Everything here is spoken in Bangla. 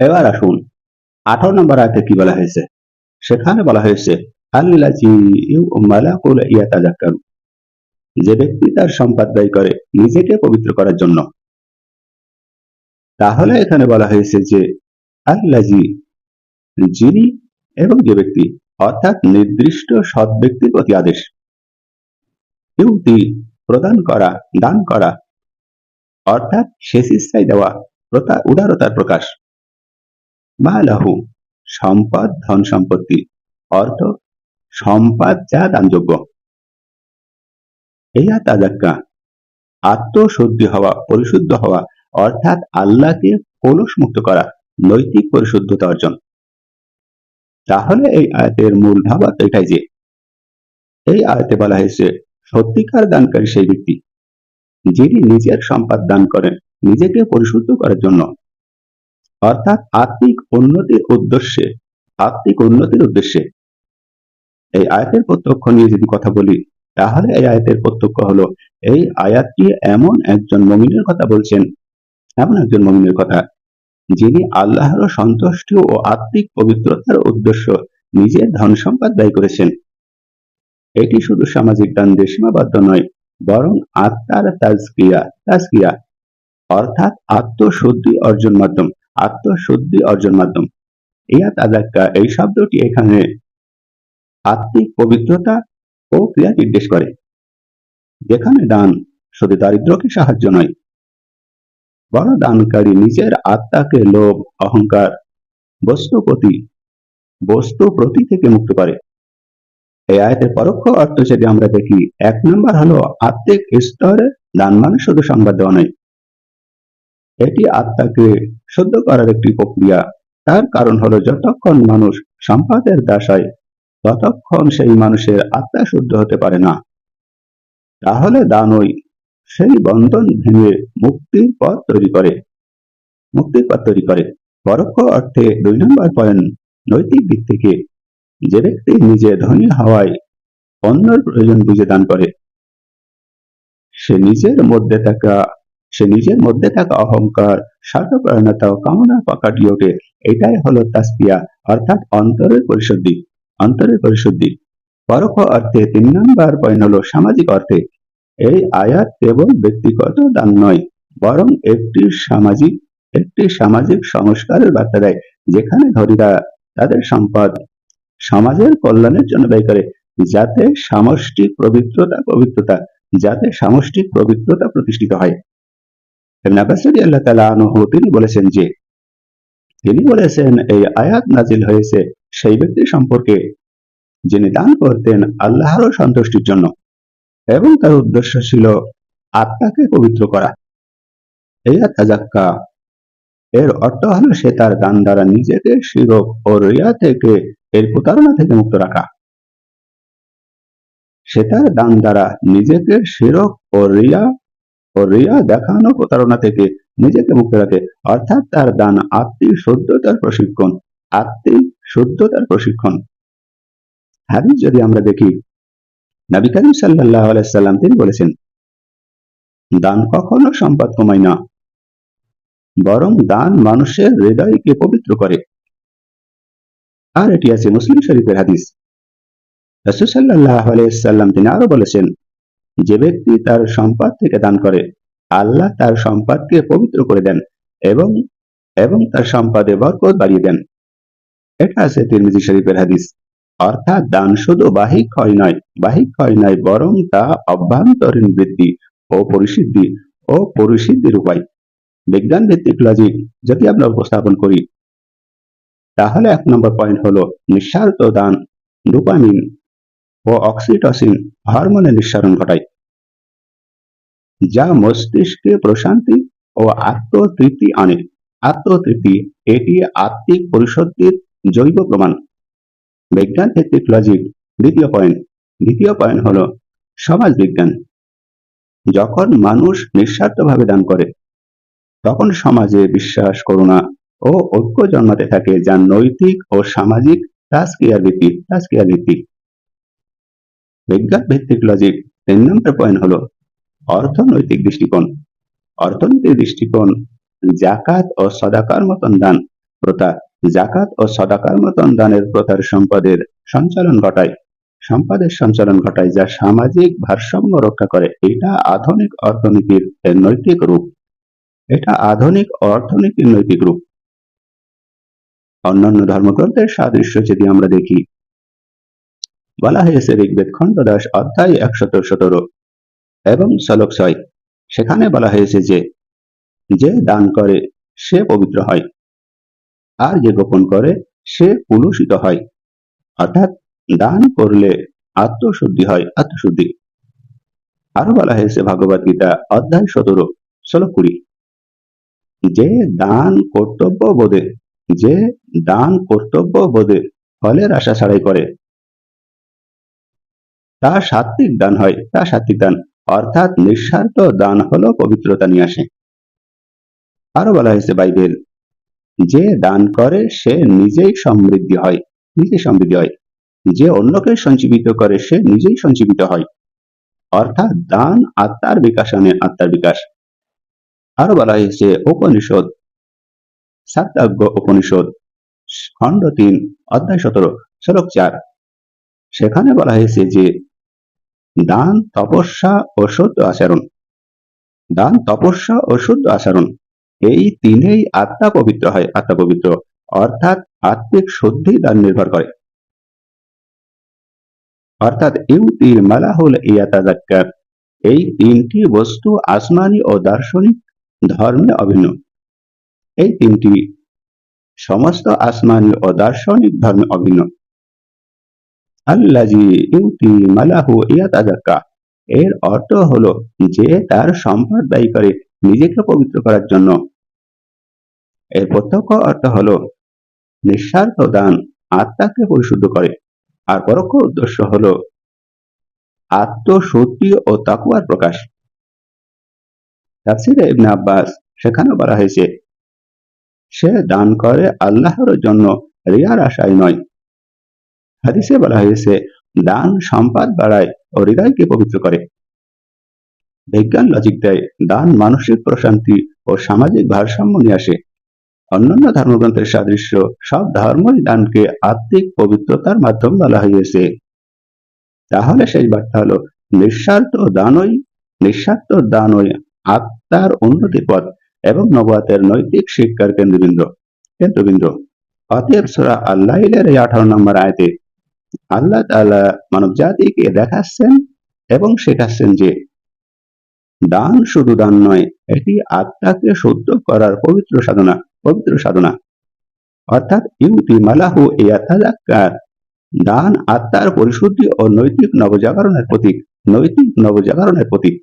এবার আসুন। আঠারো নম্বর আয়তে কি বলা হয়েছে? সেখানে বলা হয়েছে যে ব্যক্তি তার সম্পদ ব্যয় করে নিজেকে পবিত্র করার জন্য। তাহলে এখানে বলা হয়েছে যে আল্লাজি যিনি এবং যে ব্যক্তি, অর্থাৎ নির্দিষ্ট সৎ ব্যক্তির প্রতি আদেশ। ইউতি প্রদান করা, দান করা, অর্থাৎ শেষ ইচ্ছায় দেওয়া উদারতার প্রকাশ। মা লাহু সম্পদ, ধন সম্পত্তি, অর্থ, সম্পদ যা দানযোগ্য। ইয়া তাজাক্কা আত্মশুদ্ধি হওয়া, পরিশুদ্ধ হওয়া, অর্থাৎ আল্লাহকে মুক্ত করা, নৈতিক পরিশুদ্ধতা অর্জন। তাহলে এই আয়াতের মূল ভাবাত এটাই যে, এই আয়াতে বলা হয়েছে, সত্যিকার দানকারী সেই ব্যক্তি, যিনি নিজের সম্পদ দান করেন, নিজেকে পরিশুদ্ধ করার জন্য অর্থাৎ আত্মিক উন্নতির উদ্দেশ্যে, আত্মিক উন্নতির উদ্দেশ্যে। এই আয়াতের প্রত্যক্ষ নিয়ে যদি কথা বলি, তাহলে এই আয়াতের প্রত্যক্ষ হলো, এই আয়াতটি এমন একজন মমিনের কথা বলছেন, এমন একজন মমিনের কথা, যিনি আল্লাহর সন্তুষ্টি ও আত্মিক পবিত্রতার উদ্দেশ্য নিজের ধন সম্পদ ব্যয় করেছেন। এটি শুধু সামাজিক দান সীমাবদ্ধ নয়, বরং আত্মার তাজকিয়া তাজকিয়া, অর্থাৎ আত্মশুদ্ধি অর্জন মাধ্যম। আত্মশুদ্ধি অর্জন মাধ্যম। ইয়া তাজাক্কা, এই শব্দটি এখানে আত্মিক পবিত্রতা ও ক্রিয়া নির্দেশ করে। যেখানে দান শুধু দারিদ্রকে সাহায্য নয় বড় দানকারী নিজের আত্মাকে লোভ, অহংকার বস্তু প্রতি বস্তু প্রতি থেকে মুক্ত করে। এই আয়তের পরোক্ষ অর্থ যদি আমরা দেখি, এক নম্বর হলো আত্মিক স্তরে দান মানে শুধু সংবাদ দেওয়া নয় এটি আত্মাকে শুদ্ধ করার একটি প্রক্রিয়া। তার কারণ হলো যতক্ষণ মানুষ সম্পদের দাসায়, ততক্ষণ সেই মানুষের আত্মা শুদ্ধ হতে পারে না। তাহলে দানই সেই বন্ধন ভেঙে মুক্তির পথ তৈরি করে। মুক্তির পথ তৈরি করে। পরোক্ষ অর্থে দুই নম্বর পয়েন্ট, নৈতিক দিক থেকে যে ব্যক্তি নিজে ধনী হওয়ায় অন্যর প্রয়োজন বুঝে দান করে। সে নিজের মধ্যে থাকা সে নিজের মধ্যে থাকা অহংকার স্বার্থপরায়ণতা ও কামনা পাকাটি ওঠে এটাই হলো তাস্পিয়া, অর্থাৎ অন্তরের পরিশুদ্ধি অন্তরের পরিশুদ্ধি। পরোক্ষ অর্থে তিন নম্বর পয়েন্ট হলো সামাজিক অর্থে। এই আয়াত কেবল ব্যক্তিগত দান নয়, বরং একটি সামাজিক একটি সামাজিক সংস্কারের বার্তা দেয়, যেখানে ধরীরা তাদের সম্পদ সমাজের কল্যাণের জন্য ব্যয় করে, যাতে সামষ্টিক পবিত্রতা পবিত্রতা, যাতে সামষ্টিক পবিত্রতা প্রতিষ্ঠিত হয়। আনহু তিনি বলেছেন যে, তিনি বলেছেন এই আয়াত নাজিল হয়েছে সেই ব্যক্তি সম্পর্কে যিনি দান করতেন আল্লাহরও সন্তুষ্টির জন্য এবং তার উদ্দেশ্য ছিল আত্মাকে পবিত্র করা। এই আত্মাজাক্কা এর অর্থ হলো সে তার দান দ্বারা নিজেকে শিরক ও রিয়া থেকে, এর প্রতারণা থেকে মুক্ত রাখা। সে তার দান দ্বারা নিজেকে শিরক ও রিয়া ও রিয়া দেখানো প্রতারণা থেকে নিজেকে মুক্ত রাখে। অর্থাৎ তার দান আত্মিক শুদ্ধতার প্রশিক্ষণ, আত্মিক শুদ্ধতার প্রশিক্ষণ। হাদিস যদি আমরা দেখি, নবী করিম সাল্লাহ আলাইসাল্লাম তিনি বলেছেন, দান কখনো সম্পদ কমায় না, বরং দান মানুষের হৃদয়কে পবিত্র করে। আর এটি আছে মুসলিম শরীফের হাদিস। রসুসাল্লাহ আলাইসাল্লাম তিনি আরও বলেছেন যে ব্যক্তি তার সম্পদ থেকে দান করে, আল্লাহ তার সম্পদকে পবিত্র করে দেন এবং এবং তার সম্পদে বরকত বাড়িয়ে দেন। এটা আছে তিরমিজি শরীফের হাদিস। অর্থাৎ দান শুধু বাহিক ক্ষয় নয়, বাহিক ক্ষয় নয়, বরং তা অভ্যন্তরীণ বৃদ্ধি ও পরিসিদ্ধি ও পরিসিদ্ধির উপায়। বিজ্ঞান ভিত্তিক লজিক যদি আমরা উপস্থাপন করি, তাহলে এক নম্বর পয়েন্ট হলো নিঃস্বার্থ দান, ডোপামিন ও অক্সিটসিন হরমোনের নিঃসারণ ঘটায়। যা মস্তিষ্কে প্রশান্তি ও আত্মতৃপ্তি আনে। আত্মতৃপ্তি, এটি আত্মিক পরিশুদ্ধির জৈব প্রমাণ। বিজ্ঞান ভিত্তিক লজিক দ্বিতীয় পয়েন্ট দ্বিতীয় পয়েন্ট হলো সমাজ বিজ্ঞান যখন মানুষ নিঃস্বার্থভাবে দান করে, তখন সমাজে বিশ্বাস, করুণা ও ঐক্য জন্মাতে থাকে, যা নৈতিক ও সামাজিক তাস্কিয়ার ভিত্তি তাস্কিয়ার ভিত্তি। বিজ্ঞান ভিত্তিক লজিক তিন নম্বর পয়েন্ট হলো অর্থনৈতিক দৃষ্টিকোণ অর্থনৈতিক দৃষ্টিকোণ, জাকাত ও সদাকার মতন দান প্রথা, জাকাত ও সদাকার মতন দানের প্রথার সম্পদের সঞ্চালন ঘটায়। সম্পদের সঞ্চালন ঘটায় যা সামাজিক ভারসাম্য রক্ষা করে। এটা আধুনিক অর্থনীতির নৈতিক রূপ। এটা আধুনিক অর্থনীতির নৈতিক রূপ। অন্যান্য ধর্মগ্রন্থের সাদৃশ্য যদি আমরা দেখি, বলা হয়েছে ঋগ্বেদ খণ্ড দাস অধ্যায় একশত সতেরো। এবং শ্লোক ছয় সেখানে বলা হয়েছে যে যে দান করে সে পবিত্র হয়, আর যে গোপন করে সে কুলুষিত হয়। অর্থাৎ দান করলে আত্মশুদ্ধি হয়, আত্মশুদ্ধি। আরও বলা হয়েছে ভগবত গীতা অধ্যায় সতেরো ষোলো কুড়ি। যে দান কর্তব্য বোধে, যে দান কর্তব্য বোধে ফলের আশা ছাড়াই করে তা সাত্বিক দান হয় তা সাত্বিক দান। অর্থাৎ নিঃস্বার্থ দান হলো পবিত্রতা নিয়ে আসে। আরও বলা হয়েছে বাইবেল, যে দান করে সে নিজেই সমৃদ্ধি হয়, নিজেই সমৃদ্ধি হয়। যে অন্যকে সঞ্জীবিত করে সে নিজেই সঞ্জীবিত হয়। অর্থাৎ দান আত্মার বিকাশ আনে আত্মার বিকাশ। আরও বলা হয়েছে উপনিষদ সাত্যাজ্ঞ উপনিষদ, খণ্ড তিন, অধ্যায় সতেরো, শ্লোক চার। সেখানে বলা হয়েছে যে দান, তপস্যা ও শুদ্ধ আচরণ। দান, তপস্যা ও শুদ্ধ আচরণ। এই তিনেই আত্মা পবিত্র হয়, আত্মা পবিত্র। অর্থাৎ আত্মিক শুদ্ধি দান নির্ভর করে। অর্থাৎ ইউতি মালাহুল ইয়াতাজাক্কার এই তিনটি বস্তু আসমানি ও দার্শনিক ধর্মে অভিন্ন। এই তিনটি সমস্ত আসমানি ও দার্শনিক ধর্মে অভিন্ন। আল্লাজি ইউতি মালাহু ইয়াতাজাক্কা এর অর্থ হলো যে তার সম্পদ ব্যয় করে নিজেকে পবিত্র করার জন্য। এর প্রত্যক্ষ অর্থ নিঃস্বার্থ দান আত্মাকে পরিশুদ্ধ করে। আর পরোক্ষ উদ্দেশ্য হলো আত্মশুদ্ধি ও তাকুয়ার প্রকাশ। ইবনে আব্বাস সেখানে বলা হয়েছে, সে দান করে আল্লাহর জন্য রিয়ার আশায় নয়। হাদিসে বলা হয়েছে, দান, সম্পাদ বাড়ায় ও হৃদয়কে পবিত্র করে। বিজ্ঞান লজিক দেয়, দান মানসিক প্রশান্তি ও সামাজিক ভারসাম্য নিয়ে আসে। অন্যান্য ধর্মগ্রন্থের সাদৃশ্য, সব ধর্মই দানকে আত্মিক পবিত্রতার মাধ্যম বলা হয়েছে। তাহলে সেই বার্তা হলো, নিঃস্বার্থ দানই নিঃস্বার্থ দানই আত্মার উন্নতি পথ এবং নবাতের নৈতিক শিক্ষার কেন্দ্রবিন্দু। কেন্দ্রবিন্দু। অতএব সুরা আল্লাহিলের এই আঠারো নম্বর আয়তে আল্লাহ তালা মানব জাতিকে দেখাচ্ছেন এবং শেখাচ্ছেন যে দান শুধু দান নয়, এটি আত্মাকে শুদ্ধ করার পবিত্র সাধনা পবিত্র সাধনা। অর্থাৎ ইউতি মালাহু এই ইয়াতাজাক্কার দান আত্মার পরিশুদ্ধি ও নৈতিক নবজাগরণের প্রতীক, নৈতিক নবজাগরণের প্রতীক।